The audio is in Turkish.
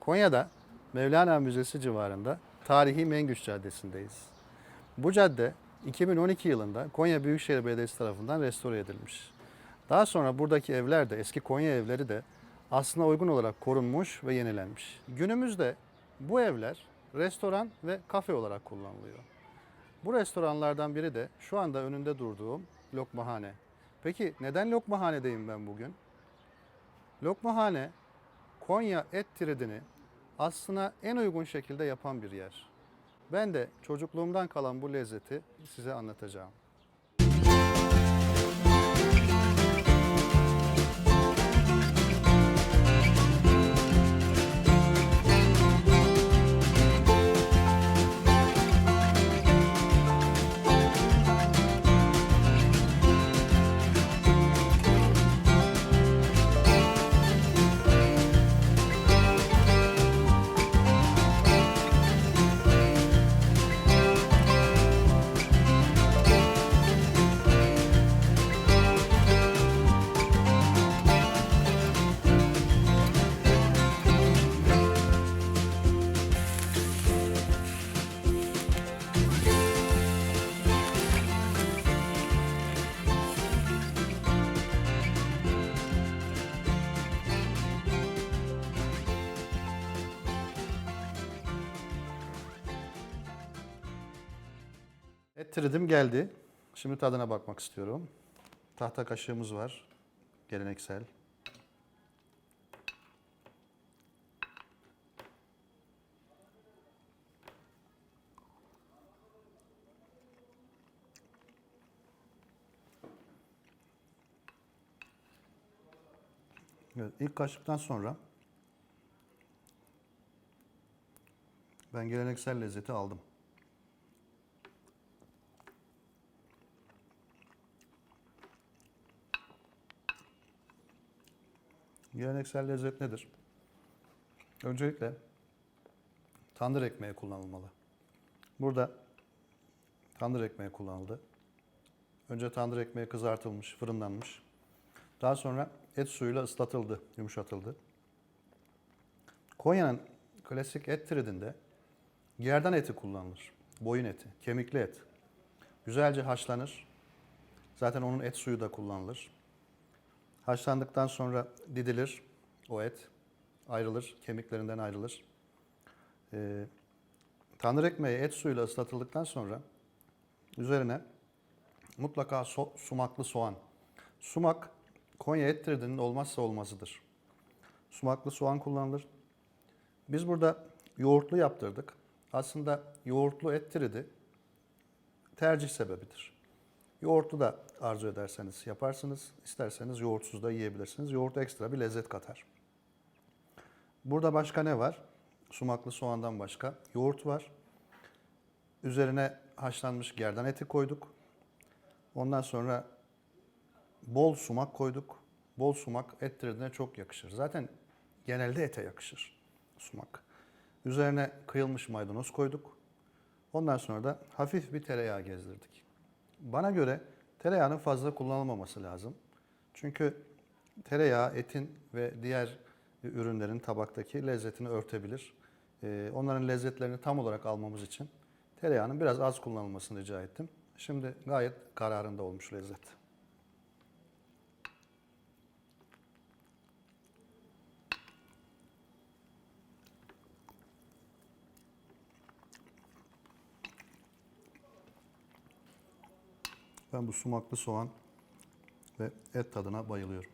Konya'da Mevlana Müzesi civarında tarihi Mengüç Caddesi'ndeyiz. Bu cadde 2012 yılında Konya Büyükşehir Belediyesi tarafından restore edilmiş. Daha sonra buradaki evler de eski Konya evleri de aslına uygun olarak korunmuş ve yenilenmiş. Günümüzde bu evler restoran ve kafe olarak kullanılıyor. Bu restoranlardan biri de şu anda önünde durduğum Lokmahane. Peki neden Lokmahane'deyim ben bugün? Lokmahane Konya et tiridini aslına en uygun şekilde yapan bir yer. Ben de çocukluğumdan kalan bu lezzeti size anlatacağım. Et tiridim geldi. Şimdi tadına bakmak istiyorum. Tahta kaşığımız var. Geleneksel. Evet, ilk kaşıktan sonra ben geleneksel lezzeti aldım. Geleneksel lezzet nedir? Öncelikle tandır ekmeği kullanılmalı. Burada tandır ekmeği kullanıldı. Önce tandır ekmeği kızartılmış, fırınlanmış. Daha sonra et suyuyla ıslatıldı, yumuşatıldı. Konya'nın klasik et tiridinde gerdan eti kullanılır. Boyun eti, kemikli et. Güzelce haşlanır. Zaten onun et suyu da kullanılır. Haşlandıktan sonra didilir o et. Ayrılır, kemiklerinden ayrılır. Ee, tandır ekmeği et suyuyla ıslatıldıktan sonra üzerine mutlaka so- sumaklı soğan. Sumak Konya et tiridinin olmazsa olmazıdır. Sumaklı soğan kullanılır. Biz burada yoğurtlu yaptırdık. Aslında yoğurtlu et tiridi tercih sebebidir. Yoğurtlu da arzu ederseniz yaparsınız. İsterseniz yoğurtsuz da yiyebilirsiniz. Yoğurt ekstra bir lezzet katar. Burada başka ne var? Sumaklı soğandan başka yoğurt var. Üzerine haşlanmış gerdan eti koyduk. Ondan sonra bol sumak koyduk. Bol sumak et tiridine çok yakışır. Zaten genelde ete yakışır sumak. Üzerine kıyılmış maydanoz koyduk. Ondan sonra da hafif bir tereyağı gezdirdik. Bana göre tereyağının fazla kullanılmaması lazım. Çünkü tereyağı etin ve diğer ürünlerin tabaktaki lezzetini örtebilir. Ee, onların lezzetlerini tam olarak almamız için tereyağının biraz az kullanılmasını rica ettim. Şimdi gayet kararında olmuş lezzet. Ben bu sumaklı soğan ve et tadına bayılıyorum.